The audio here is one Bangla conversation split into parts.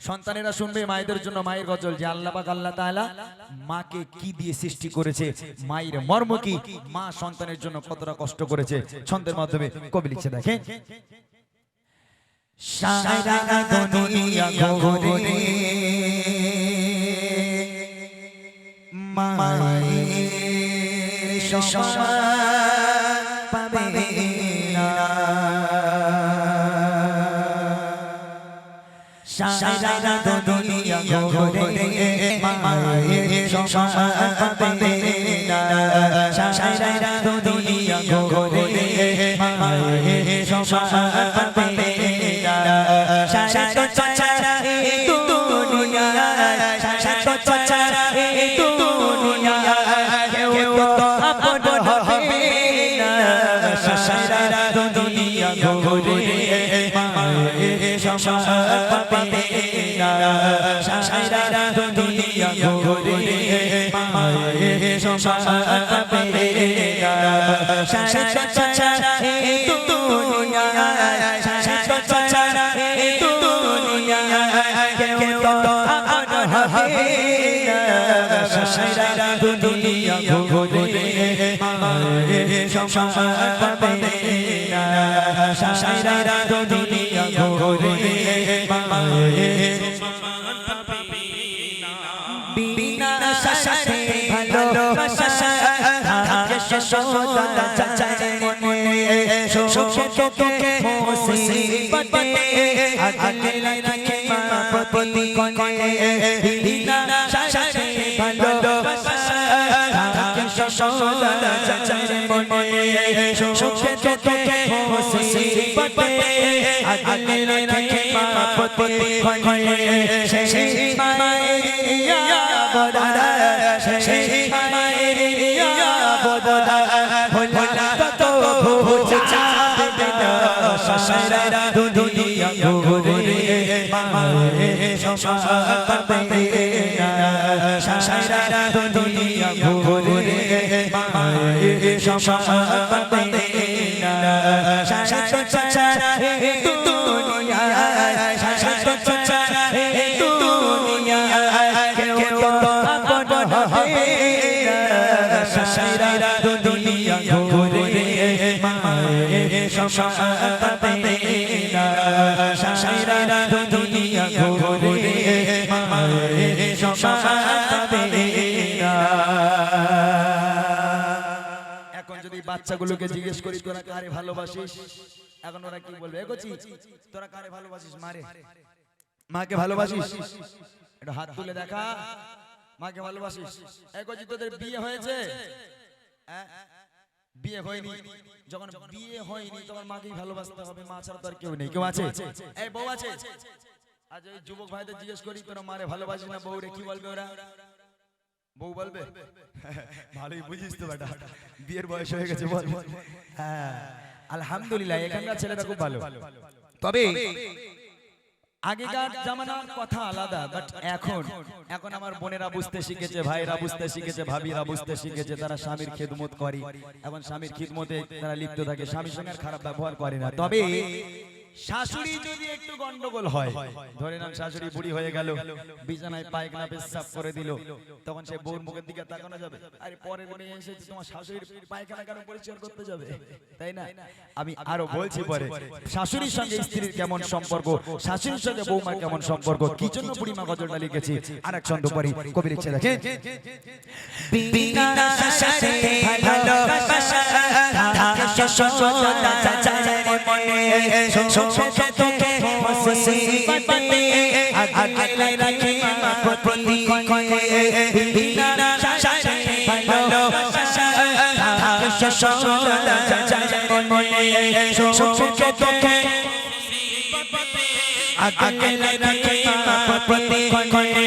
সন্তানেরা শুনবে মায়েদের জন্য মায়ের গজল যে আল্লাহ পাক আল্লাহ তাআলা মাকে কি দিয়ে সৃষ্টি করেছে মায়ের মর্ম কি মা সন্তানের জন্য কতটা কষ্ট করেছে ছন্দের মাধ্যমে কবি লিখছে দেখেন সারা দুনিয়া ঘুরে মায়ের সমান পাবে সারা দুনিয়া ঘুরে মায়ের না সারা চাচা এই দুনিয়া সারা চাচা এই দুনিয়া কেউ তো আপন হবে সারা দুনিয়া সমান পাবে না সারা দুনিয়া মায়ের বিনা ভালোবাসা থাকে সদা চাচাই মনে সুখে তোকে মুসিবতে আগলে রাখে মা প্রতি বিনা সাথে ভালোবাসা। সদা চাচাই মনে সুখে তোকে মুসিবতে আগলে রাখে মা প্রতি সেই মায়ের ইয়া সেই মায়ের দুনিয়া ঘুরে মায়ের সমান পাবে। যদি বাচ্চাগুলোকে জিজ্ঞেস করি, তোরা কারে ভালোবাসিস? এখন ওরা কি বলবে এগোছি তোরা কারে ভালোবাসিস মারে মাকে ভালোবাসিস? একটু হাত তুলে দেখা, মাকে ভালোবাসিস? এগোছি তোদের বিয়ে হয়েছে? হ্যাঁ? বিয়ে হয়নি। যখন বিয়ে হয়নি, তখন মাকেই ভালোবাসতে হবে, মা ছাড়া তো আর কেউ নেই। কেউ আছে? এই বউ আছে? আজ ওই যুবক ভাইদের জিজ্ঞেস করি, তোরা মারে ভালোবাসিস না বউ রে কি বলবে ওরা? বউ বলবে? ভালোই বুঝিস তো বেটা। বিয়ের বয়স হয়ে গেছে বল। হ্যাঁ আলহামদুলিল্লাহ এখানকার ছেলেটা খুব ভালো। তবে আগেকার জামানার কথা আলাদা বাট এখন এখন আমার বোনেরা বুঝতে শিখেছে ভাইরা বুঝতে শিখেছে ভাবিরা বুঝতে শিখেছে তারা স্বামীর খেদমত করে। এখন স্বামীর খিদমতে তারা লিপ্ত থাকে স্বামীর সঙ্গে খারাপ ব্যবহার করে না। তবে শাশুড়ি যদি একটু গন্ডগোল হয় ধরে নাম শাশুড়ি বুড়ি হয়ে গেল বিছানায় পায়খানা পেশাব করে দিল তখন সে বউর মুখের দিকে তাকানো যাবে। আরে পরের মেয়ে এসে তোমার শাশুড়ির পায়খানা কেন পরিষ্কার করতে যাবে? তাই না? আমি আরও বলছি পরে শাশুড়ির সঙ্গে স্ত্রীর কেমন সম্পর্ক? শাশুড়ির সঙ্গে বৌমার কেমন সম্পর্ক? কি জন্য বুড়িমা গজলটা লিখেছি? আর এক ছন্দ পরি কবি লিখছে দেখেন বিনা থাকে মনে সুখে তোকে মুসিবতে আগলে রাখে মা প্রতি কোণে বিনা সাথে ভালোবাসা থাকে সদা মনে। সুখে তোকে আগলে রাখে মা প্রতি কোণে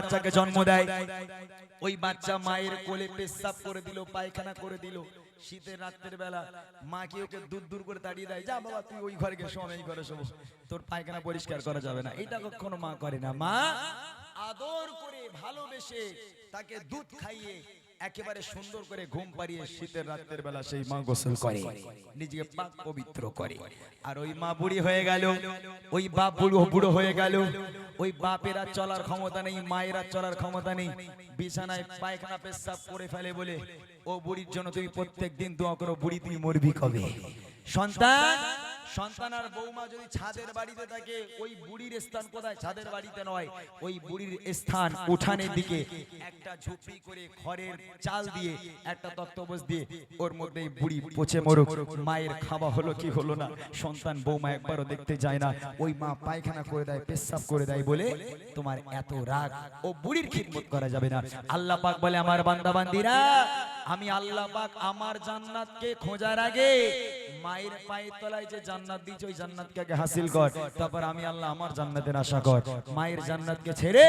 বাচ্চাকে জন্ম দেয়। ওই বাচ্চা মায়ের কোলে পেশাব করে দিল, পায়খানা করে দিল। শীতের রাত্রের বেলা মা কি ওকে দূর দূর করে দাঁড়িয়ে দেয়? যা বাবা, তুই ওই ঘরে গিয়ে শোন, এই ঘরে শোবো তোর পায়খানা পরিষ্কার করা যাবে না। এটা কখনো মা করে না। মা আদর করে ভালোবেসে তাকে দুধ খাইয়ে একেবারে সুন্দর করে ঘুম পাড়িয়ে শীতের রাতের বেলা সেই মা গোসল করে। নিজেকে পাক পবিত্র করে। আর ওই মা বুড়ি হয়ে গেল ওই বাপ বুড়ো বুড়ো হয়ে গেল ওই বাপেরা চলার ক্ষমতা নেই মায়েরা চলার ক্ষমতা নেই। বিছানায় পায়খানা পেশাব করে ফেলে বলে ও বুড়ির জন্য তুমি প্রত্যেক দিন দোয়া করো বুড়ি তুমি মরবি কবে? সন্তান! সন্তান আর বৌমা যদি ছাদের বাড়িতে থাকে, ওই বুড়ির স্থান কোথায়? ছাদের বাড়িতে নয়, ওই বুড়ির স্থান উঠানের দিকে। একটা ঝুপড়ি করে খড়ের চাল দিয়ে, একটা তক্তবোজ দিয়ে, ওর মধ্যে বুড়ি পচে মরুক। মায়ের খাওয়া হলো কি হলো না? সন্তান বৌমা একবারও দেখতে যায় না। ওই মা পায়খানা করে দেয়, পেশাব করে দেয় বলে, তোমার এত রাগ, ও বুড়ির খিদমত করা যাবে না। আল্লাহ পাক বলে, আমার বান্দা বান্দিরা আমি আল্লাহ পাক আমার জান্নাতকে খোঁজার আগে মায়ের পায়ের তলায় যে জান্নাত দিয়েছে ওই জান্নাতকে আগে হাসিল কর। তারপর আমি আল্লাহ আমার জান্নাতের আশা কর। মায়ের জান্নাতকে ছেড়ে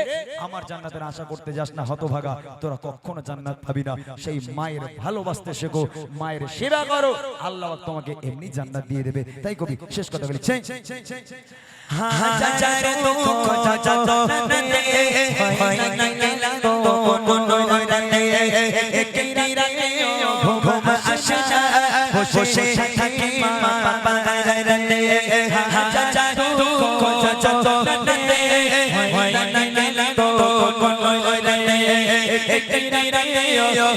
আমার জান্নাতের আশা করতে যাস না হতভাগা। তোরা কখনো জান্নাত পাবি না। সেই মায়ের ভালোবাসতে শেখো মায়ের সেবা করো। আল্লাহ তোমাকে এমনি জান্নাত দিয়ে দেবে। তাই কবি শেষ কথা বলি।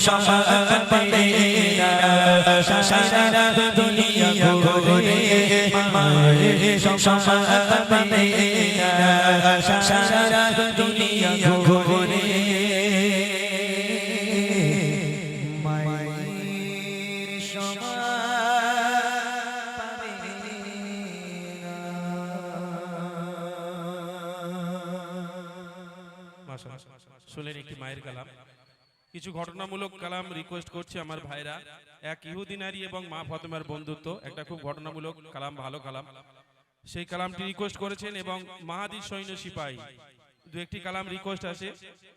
সমাপতে কিছু ঘটনামূলক কালাম রিকোয়েস্ট করছে আমার ভাইরা। এক ইহুদি নারী এবং মা ফাতেমার বন্ধুত্ব। একটা খুব ঘটনামূলক কালাম ভালো কালাম। সেই কালামটি রিকোয়েস্ট করেছেন এবং মাহাদি সৈন্য সিপাহী। দু একটি কালাম রিকোয়েস্ট আছে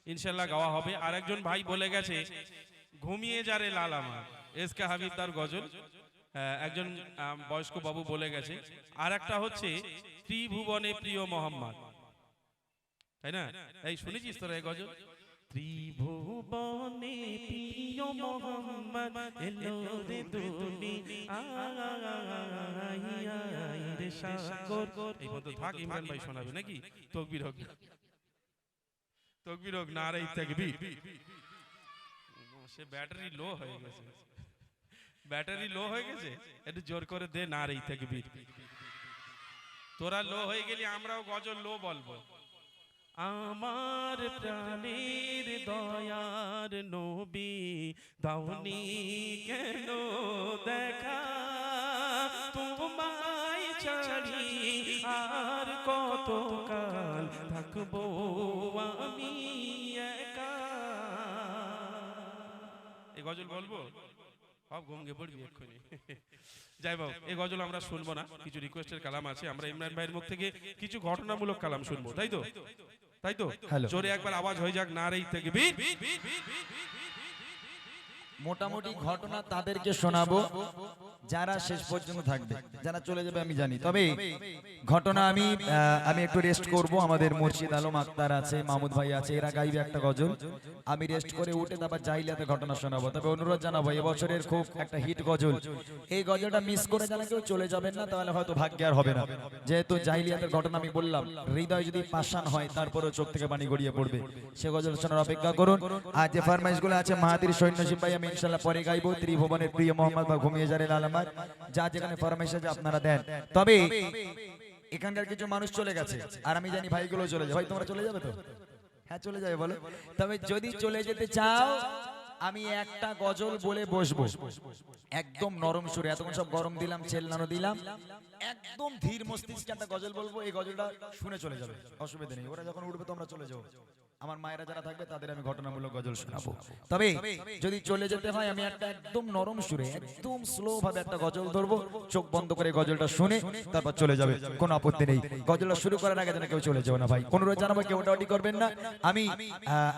ইনশাল্লাহ গাওয়া হবে। আর একজন ভাই বলে গেছে ঘুমিয়ে যারে লাল আমার। এসকে হাবিব তার গজল। আহ, একজন বয়স্ক বাবু বলে গেছে। আর একটা হচ্ছে ত্রিভুবনে প্রিয় মোহাম্মদ। তাই না? এই শুনেছিস তোরা এই গজল? মোহাম্মদ ইমরান ভাই, শোনাবে নাকি? তকবির তকবির সে ব্যাটারি লো হয়ে গেছে। ব্যাটারি লো হয়ে গেছে? একটু জোর করে দে না রে তাকবীর। তোরা লো হয়ে গেলি, আমরাও গজল লো বলব। আমার প্রাণের দয়ার নবী দাউনি কেন দেখা? তোমায় ছাড়ি আর কত কাল থাকব আমি একা? এই গজল বলব? সব ঘুমকে পড়বি এক্ষুনি। যাই বাবু এই গজল আমরা শুনব না কিছু রিকোয়েস্টের কালাম আছে আমরা ইমরান ভাইয়ের মুখ থেকে কিছু ঘটনামূলক কালাম শুনব তাই তো? তাই তো. জোরে একবার আওয়াজ হয়ে যাক না রে থেকে মোটামুটি ঘটনা তাদেরকে শোনাবো। যারা শেষ পর্যন্ত থাকবে যারা চলে যাবে আমি জানি। তবে ঘটনা আমি আমি একটু রেস্ট করব। আমাদের মুর্শিদ আলম আক্তার আছে মামুদ ভাই আছে এরা গাইবে একটা গজল। আমি রেস্ট করে উঠে তারপর জাহিলিয়াতের ঘটনা শোনাবো। তবে অনুরোধ জানাব এবছরের খুব একটা হিট গজল। এই গজলটা মিস করে যেন কেউ চলে যাবেন না তাহলে হয়তো ভাগ্যে আর হবে না। যেহেতু জাহিলিয়াতের ঘটনা আমি বললাম হৃদয় যদি পাষাণ হয় তারপরেও চোখ থেকে পানি গড়িয়ে পড়বে। সে গজল শোনার অপেক্ষা করুন। আর যে ফারমাইশগুলো আছে মাহাতির সৈন্য সিপাহী আমি ইনশাল্লাহ পরে গাইবো, ত্রিভুবনের প্রিয় মোহাম্মদ বা ঘুমিয়ে জারে আলমার যা যেখানে ফরমাইশ আছে আপনারা দেন। তবে এখানকার কিছু মানুষ চলে গেছে, আর আমি জানি ভাইগুলো চলে যাবে। ভাই, তোমরা চলে যাবে তো? হ্যাঁ চলে যাবে, বলো। তবে যদি চলে যেতে চাও, আমি একটা গজল বলে বসবো। একদম নরম সুরে, এতক্ষণ সব গরম দিলাম চেল্লানো দিলাম। একদম ধীর মস্তিষ্কে একটা গজল বলব, এই গজলটা শুনে চলে যাবে। অসুবিধা নেই, ওরা যখন উঠবে তোমরা চলে যাও। আমার মায়েরা যারা থাকবে তাদের আমি ঘটনামূলক গজল শোনাবো। তবে যদি চলে যেতে হয় আমি একটা একদম নরম সুরে একদম স্লো ভাবে একটা গজল ধরবো চোখ বন্ধ করে গজলটা শুনে তারপর চলে যাবে কোনো আপত্তি নেই। গজলটা শুরু করার আগে যেন কেউ চলে যাও না ভাই। অনুরোধ জানাব কেউ ওটাওটি করবেন না। আমি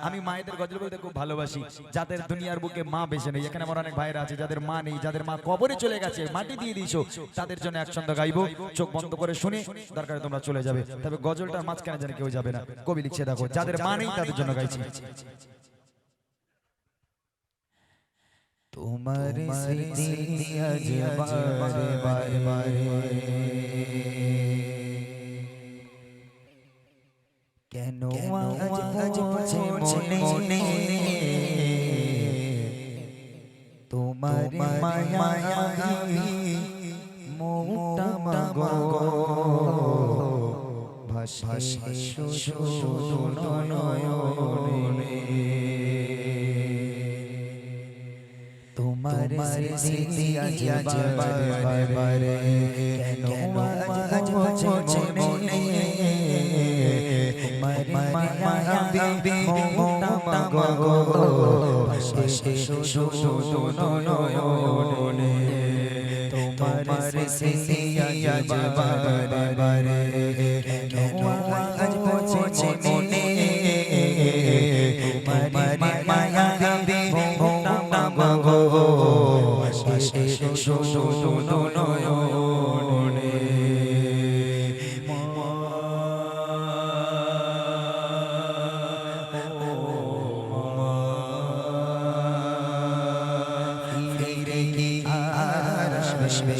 আমি মায়েদের গজল বলতে খুব ভালোবাসি। যাদের দুনিয়ার বুকে মা বেঁচে নেই এখানে আমার অনেক ভাইরা আছে যাদের মা নেই যাদের মা কবরে চলে গেছে মাটি দিয়ে দিয়েছ তাদের জন্য একসঙ্গে গাইবো চোখ বন্ধ করে শুনে দরকার তোমরা চলে যাবে। তবে গজলটার মাঝখানে যেন কেউ যাবে না। কবি লিখছে দেখো যাদের মা নেই তাদের জন্য গাইছি। তোমার স্মৃতি আজ বারে বারে বারে কেন আজ মনে? তোমার মায়া মোটা মাগো। ভাসে শুধু নয়নে তোমার স্মৃতি আজ বারে কেন আজ পড়ছে মনে তোমার মায়া দিবি মোটা মাগো ভাসে শুধু নয়নে তোমার স্মৃতি আজ বারে আসবে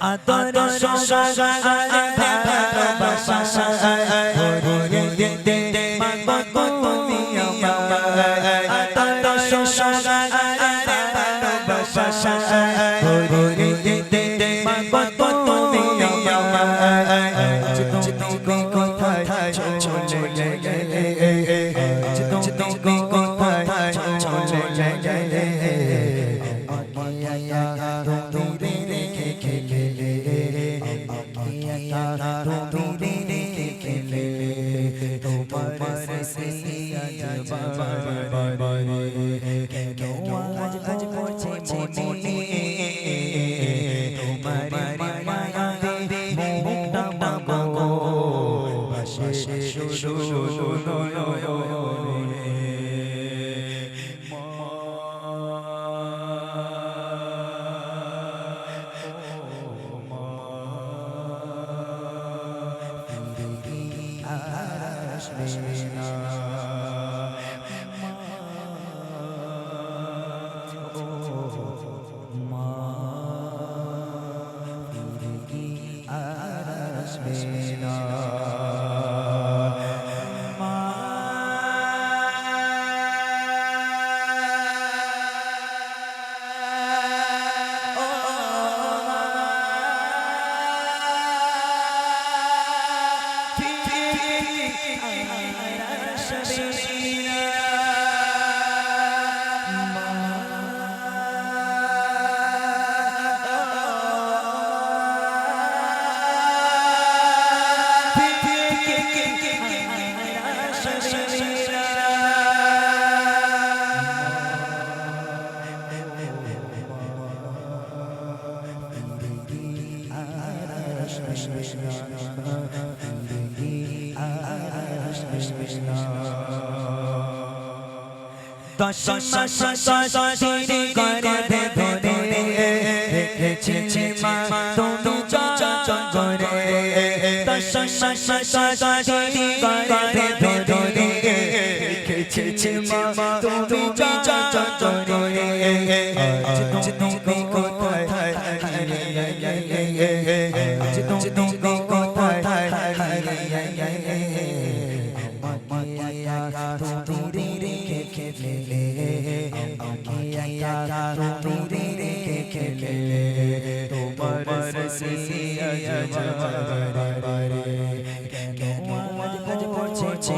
আদর সগালে Krishna. তুমি পড়ছে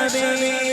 মাশাআল্লাহ